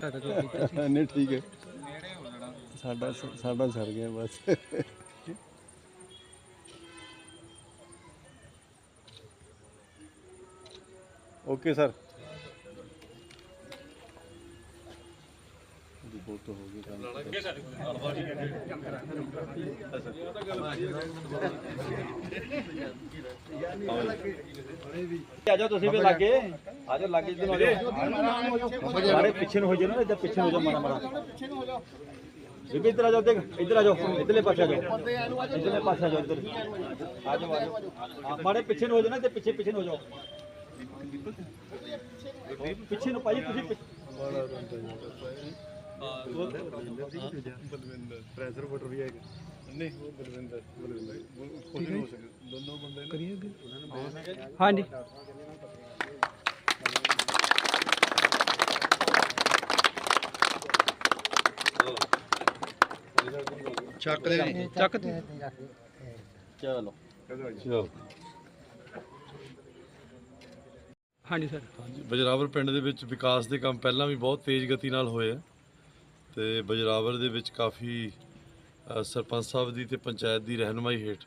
ਸਹਾਇਤਾ ਜੋ ਕੀਤੀ ਨਹੀਂ ਠੀਕ ਹੈ। ਸਾਡਾ ਸਾਡਾ ਸਰ ਗਿਆ ਬਸ। Okay sir. ਰਿਪੋਰਟ ਹੋ ਗਈ ਕੰਮ ਆ ਜਾਓ ਤੁਸੀਂ ਵੀ ਲਾਗੇ। ਆ ਜਾਓ ਲਾਗੇ ਜਿੱਦਨ ਆ ਜਾਓ। ਸਾਰੇ ਪਿੱਛੇ ਨੂੰ ਹੋ ਜਾਓ ਨਾ ਇੱਧਰ ਪਿੱਛੇ ਨੂੰ ਹੋ ਜਾਓ ਮਾਰਾ ਮਾਰਾ ਬੀਬੀ ਇੱਧਰ ਆ ਜਾਓ ਦੇਖ ਇੱਧਰ ਆ ਜਾਓ ਇੱਧਰਲੇ ਪਾਸੇ ਆ ਜਾਓ। ਇੱਧਰਲੇ ਪਾਸੇ ਆ ਜਾਓ ਇੱਧਰ। ਆ ਜਾਓ ਆ ਜਾਓ। ਹਾਂ, ਮਾੜੇ ਪਿੱਛੇ ਨੂੰ ਹੋ ਜਾਓ ਨਾ ਤੇ ਪਿੱਛੇ ਪਿੱਛੇ ਨੂੰ ਹੋ ਜਾਓ। ਪਿੱਛੇ ਨੂੰ ਭਾਈ ਤੁਸੀਂ ਬਲਵਿੰਦਰ ਪ੍ਰੈਸ਼ਰ ਬਟਰ ਵੀ ਹੈਗਾ ਨਹੀਂ ਉਹ ਬਲਵਿੰਦਰ ਬਲਵਿੰਦਰ ਕੋਈ ਨਹੀਂ ਹੋ ਸਕਦਾ ਦੋਨੋਂ ਬੰਦੇ ਨੇ ਹਾਂਜੀ। ਚੱਕ ਦੇ ਚੱਕ ਤੂੰ। ਚਲੋ। ਚਲੋ। ਹਾਂਜੀ ਸਰ। ਬਜਰਾਵਰ ਪਿੰਡ ਦੇ ਵਿੱਚ ਵਿਕਾਸ ਦੇ ਕੰਮ ਪਹਿਲਾਂ ਵੀ ਬਹੁਤ ਤੇਜ਼ ਗਤੀ ਨਾਲ ਹੋਏ ਆ। ਤੇ ਬਜਰਾਵਰ ਦੇ ਵਿੱਚ ਕਾਫੀ ਸਰਪੰਚ ਸਾਹਿਬ ਦੀ ਤੇ ਪੰਚਾਇਤ ਦੀ ਰਹਿਨੁਮਾਈ ਹੇਠ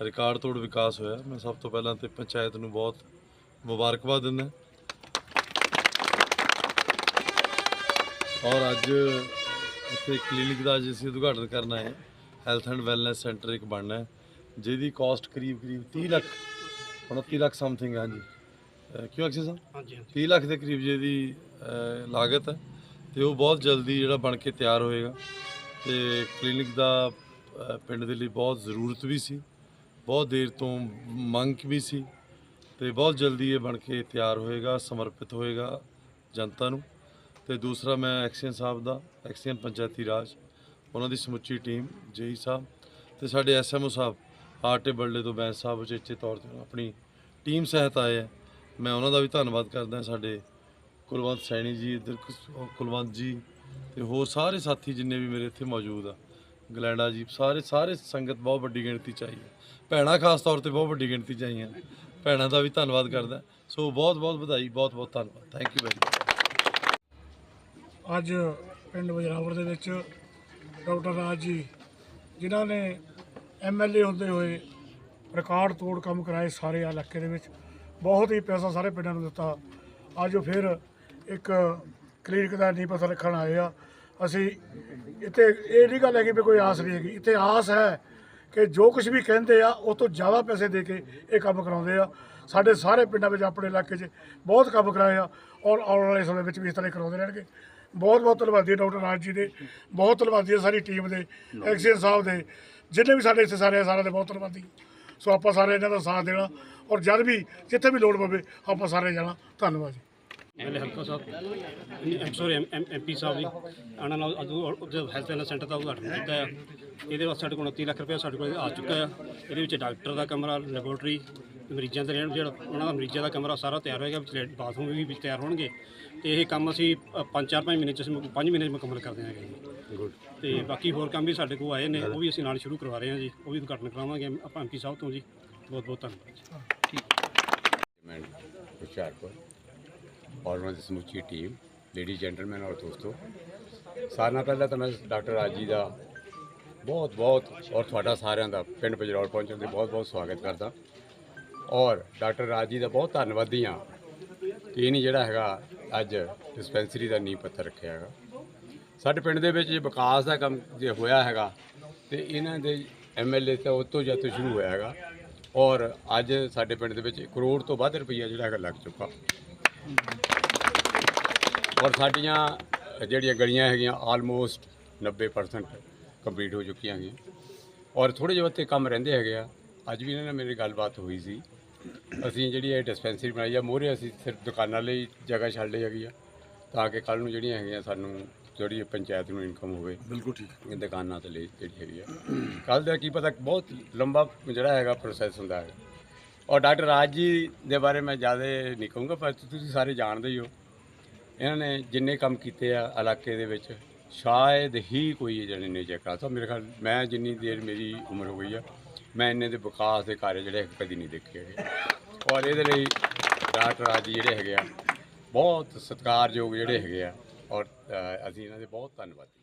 ਰਿਕਾਰਡ ਤੋੜ ਵਿਕਾਸ ਹੋਇਆ। ਮੈਂ ਸਭ ਤੋਂ ਪਹਿਲਾਂ ਤੇ ਪੰਚਾਇਤ ਨੂੰ ਬਹੁਤ ਮੁਬਾਰਕਬਾਦ ਦਿੰਦਾ ਔਰ ਅੱਜ ਇੱਥੇ ਕਲੀਨਿਕ ਦਾ ਅੱਜ ਅਸੀਂ ਉਦਘਾਟਨ ਕਰਨਾ ਹੈ। ਹੈਲਥ ਐਂਡ ਵੈਲਨੈਸ ਸੈਂਟਰ ਇੱਕ ਬਣਨਾ ਹੈ ਜਿਹਦੀ ਕਾਸਟ ਕਰੀਬ ਕਰੀਬ 30 ਲੱਖ 29 ਲੱਖ ਸਮਥਿੰਗ ਹਾਂਜੀ। ਕਿਉਂ ਅਕਸ਼ੇ ਸਾਹਿਬ? ਹਾਂਜੀ 30 ਲੱਖ ਦੇ ਕਰੀਬ ਜਿਹਦੀ ਲਾਗਤ ਹੈ। ਤੇ ਉਹ ਬਹੁਤ ਜਲਦੀ ਜਿਹੜਾ ਬਣ ਕੇ ਤਿਆਰ ਹੋਏਗਾ। ਤੇ ਕਲੀਨਿਕ ਦਾ ਅਹ, ਪਿੰਡ ਦੇ ਲਈ ਬਹੁਤ ਜ਼ਰੂਰਤ ਵੀ ਸੀ। ਬਹੁਤ ਦੇਰ ਤੋਂ ਮੰਗ ਵੀ ਸੀ। ਤੇ ਬਹੁਤ ਜਲਦੀ ਇਹ ਬਣ ਕੇ ਤਿਆਰ ਹੋਏਗਾ ਸਮਰਪਿਤ ਹੋਏਗਾ ਜਨਤਾ ਨੂੰ। ਤੇ ਦੂਸਰਾ ਮੈਂ ਐਕਸੀਅਨ ਸਾਹਿਬ ਦਾ ਐਕਸੀਅਨ ਪੰਚਾਇਤੀ ਰਾਜ ਉਹਨਾਂ ਦੀ ਸਮੁੱਚੀ ਟੀਮ ਜੇਈ ਸਾਹਿਬ ਤੇ ਸਾਡੇ ਐਸਐਮਓ ਸਾਹਿਬ ਆਰਟੇ ਬੱਲੇ ਤੋਂ ਬੈਂਸ ਸਾਹਿਬ ਉਚੇਚੇ ਤੌਰ ਤੇ ਆਪਣੀ ਟੀਮ ਸਹਿਤ ਆਏ ਹੈ ਮੈਂ ਉਹਨਾਂ ਦਾ ਵੀ ਧੰਨਵਾਦ ਕਰਦਾ ਸਾਡੇ ਕੁਲਵੰਤ ਸੈਣੀ ਜੀ, ਇੱਧਰ ਕੁਸ- ਕੁਲਵੰਤ ਜੀ ਤੇ ਹੋਰ ਸਾਰੇ ਸਾਥੀ ਜਿੰਨੇ ਵੀ ਮੇਰੇ ਇੱਥੇ ਮੌਜੂਦ ਆ। ਗਲੈਂਡਾ ਜੀ, ਸਾਰੇ ਸਾਰੇ ਸੰਗਤ ਬਹੁਤ ਵੱਡੀ ਗਿਣਤੀ ਚ ਆਈ ਹੈ ਭੈਣਾਂ ਖਾਸ ਤੌਰ ਤੇ ਬਹੁਤ ਵੱਡੀ ਗਿਣਤੀ ਚ ਆਈਆਂ। ਭੈਣਾਂ ਦਾ ਵੀ ਧੰਨਵਾਦ ਕਰਦਾ। ਸੋ ਬਹੁਤ ਬਹੁਤ ਵਧਾਈ, ਬਹੁਤ ਬਹੁਤ ਧੰਨਵਾਦ। ਥੈਂਕ ਯੂ ਵੈਰੀ ਮਚ ਅੱਜ ਪਿੰਡ ਬਜਰਾਵਰ ਦੇ ਵਿੱਚ ਡਾਕਟਰ ਰਾਜ ਜੀ, ਜਿਨ੍ਹਾਂ ਨੇ ਐਮਐਲਏ ਹੁੰਦੇ ਹੋਏ ਰਿਕਾਰਡ ਤੋੜ ਕੰਮ ਕਰਾਏ ਸਾਰੇ ਇਲਾਕੇ ਦੇ ਵਿੱਚ। ਬਹੁਤ ਹੀ ਪੈਸਾ ਸਾਰੇ ਪਿੰਡਾਂ ਨੂੰ ਦਿੱਤਾ। ਅੱਜ ਉਹ ਫਿਰ ਇੱਕ ਕਲੀਨਿਕ ਦਾ ਨੀਂਹ ਪਤਾ ਰੱਖਣ ਆਏ ਆ। ਅਸੀਂ ਇੱਥੇ ਇਹ ਨਹੀਂ ਗੱਲ ਹੈਗੀ ਵੀ ਕੋਈ ਆਸ ਨਹੀਂ ਹੈਗੀ। ਇੱਥੇ ਆਸ ਹੈ ਕਿ ਜੋ ਕੁਝ ਵੀ ਕਹਿੰਦੇ ਆ ਉਹ ਤੋਂ ਜ਼ਿਆਦਾ ਪੈਸੇ ਦੇ ਕੇ ਇਹ ਕੰਮ ਕਰਾਉਂਦੇ ਆ। ਸਾਡੇ ਸਾਰੇ ਪਿੰਡਾਂ ਵਿੱਚ ਆਪਣੇ ਇਲਾਕੇ 'ਚ ਬਹੁਤ ਕੰਮ ਕਰਾਏ ਆ ਔਰ ਆਉਣ ਵਾਲੇ ਸਮੇਂ ਵਿੱਚ ਵੀ ਇਸ ਤਰ੍ਹਾਂ ਹੀ ਕਰਾਉਂਦੇ ਰਹਿਣਗੇ। ਬਹੁਤ ਬਹੁਤ ਧੰਨਵਾਦੀ ਹੈ ਡਾਕਟਰ ਰਾਜ ਜੀ ਦੇ। ਬਹੁਤ ਧੰਨਵਾਦੀ ਹੈ ਸਾਰੀ ਟੀਮ ਦੇ ਐਕਸੀਅਨ ਸਾਹਿਬ ਦੇ। ਜਿੰਨੇ ਵੀ ਸਾਡੇ ਇੱਥੇ ਸਾਰੇ ਆ, ਸਾਰਿਆਂ ਦੇ ਬਹੁਤ ਧੰਨਵਾਦੀ। ਸੋ ਆਪਾਂ ਸਾਰੇ ਇਹਨਾਂ ਦਾ ਸਾਥ ਦੇਣਾ ਔਰ ਜਦ ਵੀ ਜਿੱਥੇ ਵੀ ਲੋੜ ਪਵੇ ਆਪਾਂ ਸਾਰੇ ਜਾਣਾ। ਧੰਨਵਾਦ ਜੀ। ਐਮਐਲਏ ਹਲਕਾ ਸਾਹਿਬ ਸੋਰੀ ਐਮਪੀ ਸਾਹਿਬ ਜੀ ਆਣਾ ਨਾਲ ਅੱਜ ਹੈਲਥ ਐਂਡ ਸੈਂਟਰ ਦਾ ਉਦਘਾਟਨ ਕੀਤਾ ਹੈ ਇਹਦੇ ਵਾਸਤੇ ਸਾਡੇ ਕੋਲ 29 ਲੱਖ ਰੁਪਏ ਸਾਡੇ ਕੋਲ ਆ ਚੁੱਕਾ ਹੈ ਇਹਦੇ ਵਿੱਚ ਡਾਕਟਰ ਦਾ ਕਮਰਾ ਲੈਬੋਰਟਰੀ ਮਰੀਜ਼ਾਂ ਦੇ ਰਹਿਣ ਜਿਹੜਾ ਉਹਨਾਂ ਦਾ ਮਰੀਜ਼ਾਂ ਦਾ ਕਮਰਾ ਸਾਰਾ ਤਿਆਰ ਹੋਏਗਾ ਵਿੱਚ ਬਾਥਰੂਮ ਵੀ ਵਿੱਚ ਤਿਆਰ ਹੋਣਗੇ। ਤੇ ਇਹ ਕੰਮ ਅਸੀਂ 5-4 5 ਮਹੀਨੇ ਚ ਅਸੀਂ 5 ਮਹੀਨੇ ਚ ਮੁਕੰਮਲ ਕਰ ਦਿਆਂਗੇ ਜੀ। ਗੁੱਡ ਤੇ ਬਾਕੀ ਹੋਰ ਕੰਮ ਵੀ ਸਾਡੇ ਕੋਲ ਆਏ ਨੇ ਉਹ ਵੀ ਅਸੀਂ ਨਾਲ ਸ਼ੁਰੂ ਕਰਵਾ ਰਹੇ ਹਾਂ ਜੀ। ਉਹ ਵੀ ਉਦਘਾਟਨ ਕਰਾਵਾਂਗੇ ਆਪਾਂ ਐਮਪੀ ਸਾਹਿਬ ਤੋਂ ਜੀ। ਬਹੁਤ ਬਹੁਤ ਧੰਨਵਾਦ ਜੀ। ਮੈਨ ਹੁਸ਼ਿਆਰਪੁਰ ਔਰ ਉਹਨਾਂ ਦੀ ਸਮੁੱਚੀ ਟੀਮ ਲੇਡੀ ਜੈਂਟਲਮੈਨ ਔਰ ਦੋਸਤੋ। ਸਾਰਿਆਂ ਨਾਲ ਪਹਿਲਾਂ ਤਾਂ ਮੈਂ ਡਾਕਟਰ ਰਾਜ ਜੀ ਦਾ ਬਹੁਤ ਬਹੁਤ ਔਰ ਤੁਹਾਡਾ ਸਾਰਿਆਂ ਦਾ ਪਿੰਡ ਬਜਰੌਲ ਪਹੁੰਚਣ ਦੇ ਬਹੁਤ ਬਹੁਤ ਸਵਾਗਤ ਕਰਦਾ। ਔਰ ਡਾਕਟਰ ਰਾਜ ਜੀ ਦਾ ਬਹੁਤ ਧੰਨਵਾਦੀ ਹਾਂ ਕਿ ਇਹਨੇ ਜਿਹੜਾ ਹੈਗਾ ਅੱਜ ਡਿਸਪੈਂਸਰੀ ਦਾ ਨੀਂਹ ਪੱਥਰ ਰੱਖਿਆ ਹੈਗਾ। ਸਾਡੇ ਪਿੰਡ ਦੇ ਵਿੱਚ ਜੇ ਵਿਕਾਸ ਦਾ ਕੰਮ ਜੇ ਹੋਇਆ ਹੈਗਾ ਤੇ ਇਹਨਾਂ ਦੇ ਐਮਐਲਏ ਤਾਂ ਉਹ ਤੋਂ ਜਦ ਤੋਂ ਸ਼ੁਰੂ ਹੋਇਆ ਹੈਗਾ। ਔਰ ਅੱਜ ਸਾਡੇ ਪਿੰਡ ਦੇ ਵਿੱਚ ਕਰੋੜ ਤੋਂ ਵੱਧ ਰੁਪਈਆ ਜਿਹੜਾ ਹੈਗਾ ਲੱਗ ਚੁੱਕਾ। ਔਰ ਸਾਡੀਆਂ ਜਿਹੜੀਆਂ ਗਲੀਆਂ ਹੈਗੀਆਂ ਆਲਮੋਸਟ 90% ਕੰਪਲੀਟ ਹੋ ਚੁੱਕੀਆਂ ਹੈਗੀਆਂ। ਔਰ ਥੋੜੇ ਜਿਹੇ ਉੱਤੇ ਕੰਮ ਰਹਿੰਦੇ ਹੈਗੇ ਆ। ਅੱਜ ਵੀ ਇਹਨਾਂ ਨਾਲ ਮੇਰੀ ਗੱਲਬਾਤ ਹੋਈ ਸੀ। ਅਸੀਂ ਜਿਹੜੀ ਇਹ ਡਿਸਪੈਂਸਰੀ ਬਣਾਈ ਆ ਮੋਹਰੇ ਅਸੀਂ ਸਿਰਫ ਦੁਕਾਨਾਂ ਲਈ ਜਗ੍ਹਾ ਛੱਡ ਲਈ ਹੈਗੀ ਆ ਤਾਂ ਕਿ ਕੱਲ ਨੂੰ ਜਿਹੜੀਆਂ ਹੈਗੀਆਂ ਸਾਨੂੰ ਜਿਹੜੀ ਪੰਚਾਇਤ ਨੂੰ ਇਨਕਮ ਹੋਵੇ ਬਿਲਕੁਲ ਠੀਕ। ਇਹ ਦੁਕਾਨਾਂ ਤੇ ਲਈ ਜਿਹੜੀ ਹੈਗੀ ਆ। ਕੱਲ ਦਾ ਕੀ ਪਤਾ ਬਹੁਤ ਲੰਬਾ ਜਿਹੜਾ ਹੈਗਾ ਪ੍ਰੋਸੈਸ ਹੁੰਦਾ ਹੈ। ਔਰ ਡਾਕਟਰ ਰਾਜ ਜੀ ਦੇ ਬਾਰੇ ਮੈਂ ਜ਼ਿਆਦਾ ਨਹੀਂ ਕਹੂੰਗਾ ਪਰ ਤੁਸੀਂ ਸਾਰੇ ਜਾਣਦੇ ਹੀ ਹੋ। ਇਹਨਾਂ ਨੇ ਜਿੰਨੇ ਕੰਮ ਕੀਤੇ ਆ ਇਲਾਕੇ ਦੇ ਵਿੱਚ, ਸ਼ਾਇਦ ਹੀ ਕੋਈ ਜਿਹੜੇ ਨੇ ਜੇ ਕਰਾ ਮੇਰੇ ਖਿਆਲ ਮੈਂ ਜਿੰਨੀ ਦੇਰ ਮੇਰੀ ਉਮਰ ਹੋ ਗਈ ਆ, ਮੈਂ ਇੰਨੇ ਦੇ ਵਿਕਾਸ ਦੇ ਕਾਰਜ ਜਿਹੜੇ ਕਦੀ ਨਹੀਂ ਦੇਖੇ ਹੈਗੇ। ਔਰ ਇਹਦੇ ਲਈ ਡਾਕਟਰ ਰਾਜ ਜੀ ਜਿਹੜੇ ਹੈਗੇ ਆ, ਬਹੁਤ ਸਤਿਕਾਰਯੋਗ ਜਿਹੜੇ ਹੈਗੇ ਆ ਔਰ ਅਸੀਂ ਇਹਨਾਂ ਦੇ ਬਹੁਤ ਧੰਨਵਾਦੀ